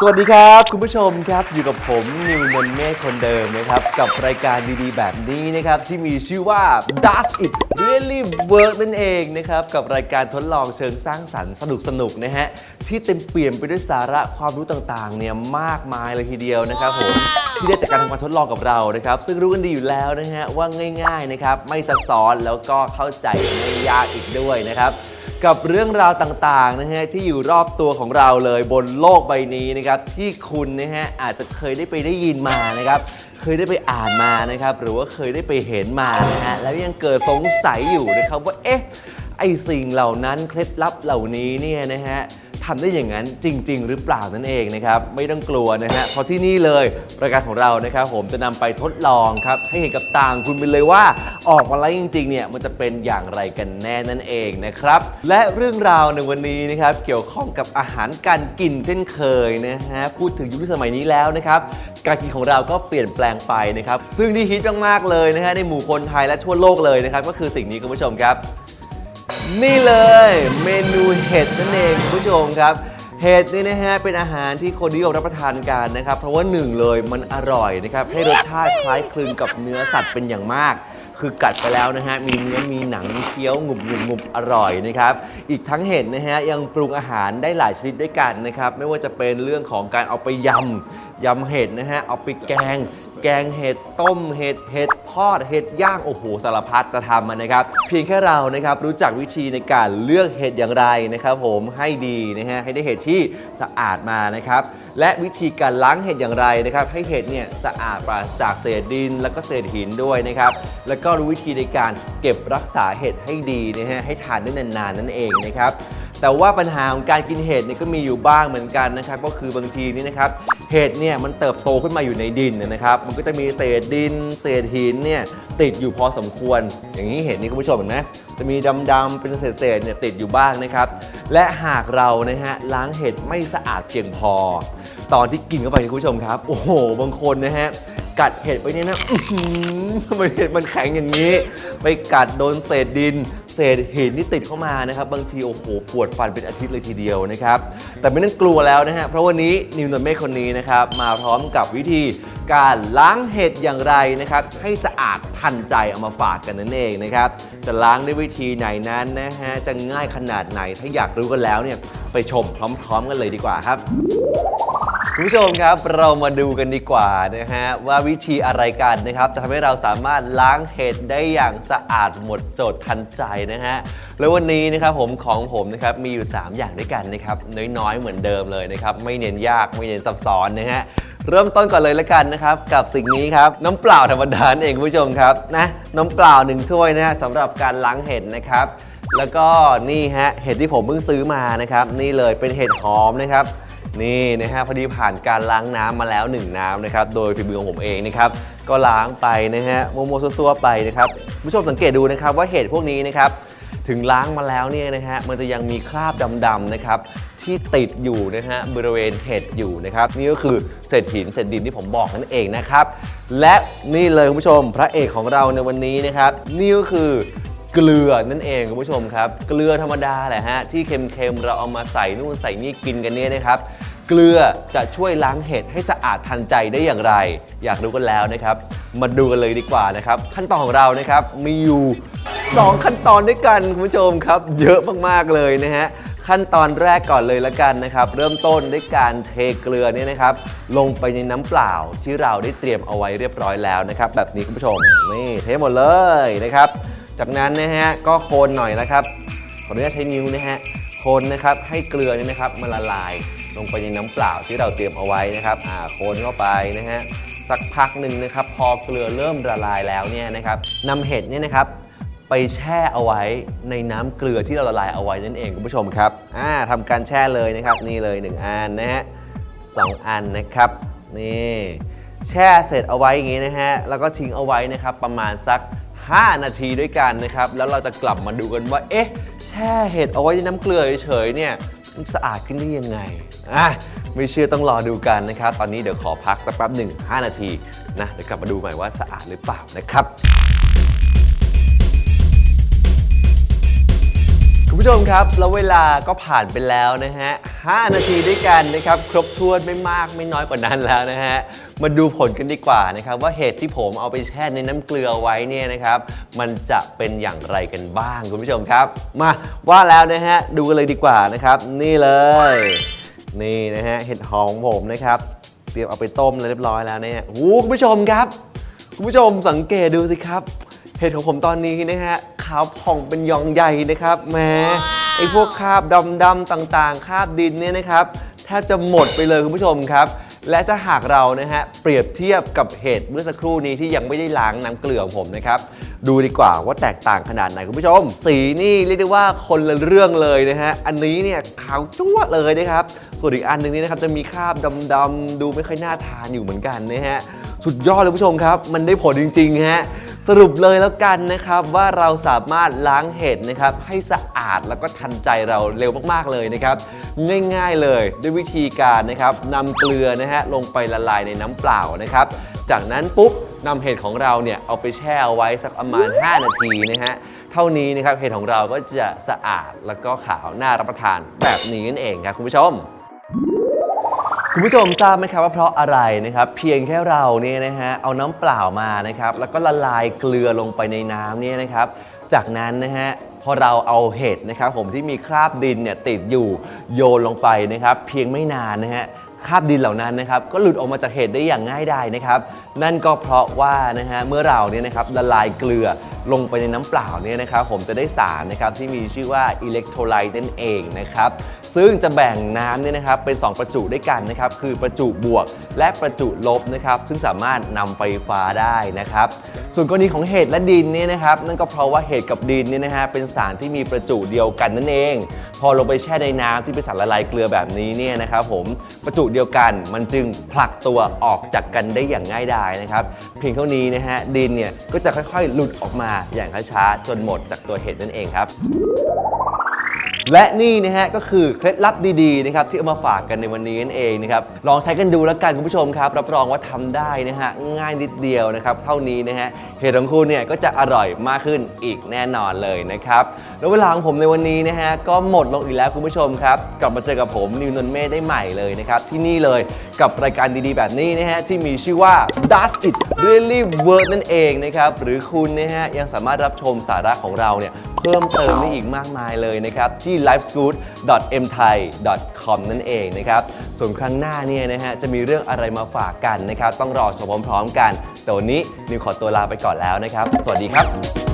สวัสดีครับคุณผู้ชมครับอยู่กับผมนิวนนท์เมฆคนเดิมนะครับกับรายการดีๆ แบบนี้นะครับที่มีชื่อว่า Does It Really Work นั่นเองนะครับกับรายการทดลองเชิงสร้างสรรค์สนุกๆนะฮะที่เต็มเปี่ยมไปด้วยสาระความรู้ต่างๆเนี่ยมากมายเลยทีเดียวนะครับผมที่ได้จากการทำการทดลองกับเรานะครับซึ่งรู้กันดีอยู่แล้วนะฮะว่าง่ายๆนะครับไม่ซับซ้อนแล้วก็เข้าใจไม่ยากอีกด้วยนะครับ กับเรื่องราวต่างๆนะฮะที่อยู่รอบตัวของเราเลยบนโลกใบนี้นะครับที่คุณนะฮะอาจจะเคยได้ไปได้ยินมานะครับเคยได้ไปอ่านมานะครับหรือว่าเคยได้ไปเห็นมานะฮะแล้วยังเกิดสงสัยอยู่นะครับว่าเอ๊ะไอสิ่งเหล่านั้นเคล็ดลับเหล่านี้เนี่ยนะฮะ ทำได้อย่างนั้นจริง ๆ หรือเปล่านั่นเองนะครับไม่ต้องกลัวนะฮะเพราะที่นี่เลยรายการของเรานะครับผมจะนำไปทดลองครับให้เห็นกับตางคุณไปเลยว่า ออกมาแล้วจริงๆเนี่ยมันจะเป็นอย่างไรกันแน่นั่นเองนะครับและเรื่องราวในวันนี้นะครับเกี่ยวข้องกับอาหารการกินเช่นเคยนะฮะพูดถึงยุคสมัยนี้แล้วนะครับการกินของเราก็เปลี่ยนแปลงไปนะครับซึ่งที่ฮิตมากๆเลยนะฮะในหมู่คนไทยและทั่วโลกเลยนะครับก็คือสิ่งนี้คุณผู้ชมครับ นี่เลยเมนูเห็ดนั่นเองคุณผู้ชมครับ เห็ดนี่นะฮะเป็นอาหารที่คนนิยมรับประทานกันนะครับ เพราะว่าหนึ่งเลยมันอร่อยนะครับให้รสชาติคล้ายคลึงกับเนื้อสัตว์เป็นอย่างมาก คือกัดไปแล้วนะฮะมีเนื้อมีหนังเคี้ยวงุบงุบงุบอร่อยนะครับอีกทั้งเห็ดนะฮะยังปรุงอาหารได้หลายชนิดด้วยกันนะครับไม่ว่าจะเป็นเรื่องของการเอาไปยำยำเห็ดนะฮะเอาไปแกง แกงเห็ดต้มเห็ดเห็ดทอดเห็ดย่างโอ้โหสารพัดจะทำมันนะครับ เพียงแค่เรานะครับรู้จักวิธีในการเลือกเห็ดอย่างไรนะครับ ผมให้ดีนะฮะให้ได้เห็ดที่สะอาดมานะครับและวิธีการล้างเห็ดอย่างไรนะครับ ให้เห็ดเนี่ยสะอาดปราศจากเศษดิน แล้วก็เศษหินด้วยนะครับ แล้วก็รู้วิธีในการเก็บรักษาเห็ดให้ดีนะฮะให้ทานได้นานๆนั่นเองนะครับแต่ว่าปัญหาของการกินเห็ดเนี่ยก็มีอยู่บ้างเหมือนกันนะครับ ก็คือบางทีนี่นะครับ เห็ดเนี่ยมันเติบโตขึ้นมาอยู่ในดินนะครับ มันก็จะมีเศษดิน เศษหินเนี่ยติดอยู่พอสมควร อย่างนี้เห็นนี่คุณผู้ชมเห็นไหมจะมีดำๆเป็นเศษๆเนี่ยติดอยู่บ้างนะครับ และหากเรานะฮะล้างเห็ดไม่สะอาดเพียงพอ ตอนที่กินเข้าไปคุณผู้ชมครับ โอ้โห บางคนนะฮะกัดเห็ดไปเนี่ยนะทำไมเห็ดมันแข็งอย่างนี้ ไปกัดโดนเศษดิน เศษหินที่ติดเข้ามานะครับ บางทีโอ้โหปวดฟันเป็นอาทิตย์เลยทีเดียวนะครับ แต่ไม่ต้องกลัวแล้วนะฮะ เพราะวันนี้นิวนนเมฆคนนี้นะครับ มาพร้อมกับวิธีการล้างเห็ดอย่างไรนะครับ ให้สะอาดทันใจเอามาฝากกันนั่นเองนะครับ จะล้างด้วยวิธีไหนนั้นนะฮะจะง่ายขนาดไหนถ้าอยากรู้กันแล้วเนี่ยไปชมพร้อม ๆ กันเลยดีกว่าครับ คุณผู้ชมครับเรามาดูกันดีกว่านะฮะว่าวิธีอะไรกันนะครับจะทำให้เราสามารถล้างเห็ดได้อย่างสะอาดหมดจดทันใจนะฮะแล้ววันนี้นะครับผมของผมนะครับมีอยู่ 3 อย่างด้วยกันนะครับน้อยๆเหมือนเดิมเลยนะครับไม่เน้นยากไม่เน้นซับซ้อนนะฮะเริ่มต้นก่อนเลยละกันนะครับกับสิ่งนี้ครับน้ำเปล่าธรรมดาเองคุณผู้ชมครับนะน้ำเปล่าหนึ่งถ้วยนะฮะสำหรับการล้างเห็ดนะครับแล้วก็นี่ฮะเห็ดที่ผมเพิ่งซื้อมานะครับนี่เลยเป็นเห็ดหอมนะครับ นี่นะฮะพอดีผ่านการล้างน้ำมาแล้ว 1 น้ำนะครับโดยฝีมือของผมเองนะครับก็ล้างไปนะฮะโมโมซัวๆไปนะครับผู้ชมสังเกตดูนะครับว่าเห็ดพวกนี้นะครับถึงล้างมาแล้วเนี่ยนะฮะมันจะยังมีคราบดำๆนะครับที่ติดอยู่นะฮะบริเวณเห็ดอยู่นะครับนี่ก็คือเศษหินเศษดินที่ผมบอกนั่นเองนะครับและนี่เลยคุณผู้ชมพระเอกของเราในวันนี้นะครับนี่ก็คือ เกลือนั่นเองคุณผู้ชมครับ เกลือธรรมดาแหละฮะที่เค็มๆเราเอามาใส่นู่นใส่นี่กินกันเนี่ยนะครับเกลือจะช่วยล้างเห็ดให้สะอาดทันใจได้อย่างไร อยากรู้กันแล้วนะครับ มาดูกันเลยดีกว่านะครับ ขั้นตอนของเรานะครับมีอยู่ 2 ขั้นตอนด้วยกันคุณผู้ชมครับ เยอะมากๆเลยนะฮะขั้นตอนแรกก่อนเลยละกันนะครับ เริ่มต้นด้วยการเทเกลือเนี่ยนะครับ ลงไปในน้ำเปล่าที่เราได้เตรียมเอาไว้เรียบร้อยแล้วนะครับ แบบนี้คุณผู้ชมนี่เทหมดเลยนะครับ จากนั้นนะฮะก็โคนหน่อยนะครับขออนุญาตใช้นิ้วนะฮะโคนนะครับให้เกลือนี่นะครับมันละลายลงไปในน้ำเปล่าที่เราเตรียมเอาไว้นะครับอ่าโคนเข้าไปนะฮะสักพักหนึ่งนะครับ พอเกลือเริ่มละลายแล้วเนี่ยนะครับนำเห็ดเนี่ยนะครับไปแช่เอาไว้ในน้ำเกลือที่เราละลายเอาไว้นั่นเองคุณผู้ชมครับอ่าทำการแช่เลยนะครับนี่เลย 1 อันนะฮะสองอันนะครับนี่แช่เสร็จเอาไว้อย่างนี้นะฮะแล้วก็ทิ้งเอาไว้นะครับประมาณสัก 5 นาทีด้วยกันนะครับ แล้วเราจะกลับมาดูกันว่า เอ๊ะ แช่เห็ดเอาไว้ในน้ำเกลือเฉยๆเนี่ยมันสะอาดขึ้นได้ยังไงอะไม่เชื่อต้องรอดูกันนะครับ ตอนนี้เดี๋ยวขอพักสักแป๊บหนึ่ง5นาทีนะเดี๋ยวกลับมาดูใหม่ว่าสะอาดหรือเปล่านะครับ ผู้ชมครับ แล้วเวลาก็ผ่านไปแล้วนะฮะ 5 นาทีด้วยกันนะครับ ครบถ้วนไม่มากไม่น้อยกว่านั้นแล้วนะฮะ มาดูผลกันดีกว่านะครับ ว่าเห็ดที่ผมเอาไปแช่ในน้ำเกลือไว้เนี่ยนะครับ มันจะเป็นอย่างไรกันบ้างคุณผู้ชมครับ มาว่าแล้วนะฮะ ดูกันเลยดีกว่านะครับ นี่เลย นี่นะฮะ เห็ดหอมของผมนะครับ เตรียมเอาไปต้มแล้วเรียบร้อยแล้วเนี่ยโอ้โหคุณผู้ชมครับ คุณผู้ชมสังเกตดูสิครับ เห็ดของผมตอนนี้นะฮะาวผ่องเป็นยองใหญ่นะครับแหม้ไอ้พวกคราบดำๆต่างๆคราบดินเนี่ยนะครับแทบจะหมดไปเลยคุณผู้ชมครับ และถ้าหากเรานะฮะเปรียบเทียบกับเห็ดเมื่อสักครู่นี้ที่ยังไม่ได้ล้างน้ำเกลือของผมนะครับดูดีกว่าว่าแตกต่างขนาดไหนคุณผู้ชม สีนี่เรียกได้ว่าคนละเรื่องเลยนะฮะอันนี้เนี่ยขาวจั่วเลยนะครับ ส่วนอีกอันหนึงนี่นะครับจะมีคราบดำๆดูไม่ค่อยน่าทานอยู่เหมือนกันนะฮะสุดยอดเลยคุณผู้ชมครับ มันได้ผลจริงๆฮะ สรุปเลยแล้วกันนะครับว่าเราสามารถล้างเห็ดนะครับให้สะอาดแล้วก็ทันใจเราเร็วมากๆเลยนะครับง่ายๆเลยด้วยวิธีการนะครับนำเกลือนะฮะลงไปละลายในน้ำเปล่านะครับจากนั้นปุ๊บนำเห็ดของเราเนี่ยเอาไปแช่เอาไว้สักประมาณ 5 นาทีนะฮะเท่านี้นะครับเห็ดของเราก็จะสะอาดแล้วก็ขาวน่ารับประทานแบบนี้นั่นเองครับคุณผู้ชม คุณผู้ชมทราบไหมครับว่าเพราะอะไรนะครับ เพียงแค่เราเนี่ยนะฮะเอาน้ำเปล่ามานะครับ แล้วก็ละลายเกลือลงไปในน้ำเนี่ยนะครับ จากนั้นนะฮะพอเราเอาเห็ดนะครับ ผมที่มีคราบดินเนี่ยติดอยู่โยนลงไปนะครับ เพียงไม่นานนะฮะ คราบดินเหล่านั้นนะครับก็หลุดออกมาจากเห็ดได้อย่างง่ายดายนะครับนั่นก็เพราะว่านะฮะเมื่อเราเนี่ยนะครับละลายเกลือลงไปในน้ำเปล่าเนี่ยนะครับผมจะได้สารนะครับที่มีชื่อว่าอิเล็กโทรไลต์นั่นเองนะครับซึ่งจะแบ่งน้ำเนี่ยนะครับเป็น 2 ประจุด้วยกันนะครับคือประจุบวกและประจุลบนะครับซึ่งสามารถนำไฟฟ้าได้นะครับส่วนกรณีของเห็ดและดินเนี่ยนะครับนั่นก็เพราะว่าเห็ดกับดินเนี่ยนะฮะเป็นสารที่มีประจุเดียวกันนั่นเอง พอลงไปแช่ในน้ำที่เป็นสารละลายเกลือแบบนี้เนี่ยนะครับผมประจุเดียวกันมันจึงผลักตัวออกจากกันได้อย่างง่ายดายนะครับเพียงเท่านี้นะฮะดินเนี่ยก็จะค่อยๆ หลุดออกมาอย่างช้าๆจนหมดจากตัวเห็ดนั่นเองครับและนี่นะฮะก็คือเคล็ดลับดีๆนะครับที่เอามาฝากกันในวันนี้นั่นเองนะครับลองใช้กันดูแล้วกันคุณผู้ชมครับ รับรองว่าทำได้นะฮะง่ายนิดเดียวนะครับ เท่านี้นะฮะ เห็ดของคุณเนี่ยก็จะอร่อยมากขึ้นอีกแน่นอนเลยนะครับ แล้วเวลาของผมในวันนี้นะฮะก็หมดลงอีกแล้วคุณผู้ชมครับ กลับมาเจอกับผมนิวนนท์เมฆได้ใหม่เลยนะครับที่นี่เลยกับรายการดีๆ แบบนี้นะฮะที่มีชื่อว่า Does It Really Work นั่นเองนะครับหรือคุณนะฮะยังสามารถรับชมสาระของเราเนี่ยเพิ่มเติมได้อีกมากมายเลยนะครับที่ livescoot.mthai.com นั่นเองนะครับส่วนครั้งหน้าเนี่ยนะฮะจะมีเรื่องอะไรมาฝากกันนะครับต้องรอชมพร้อมๆกันแต่วันนี้นิวขอตัวลาไปก่อนก่อนแล้วนะครับ สวัสดีครับ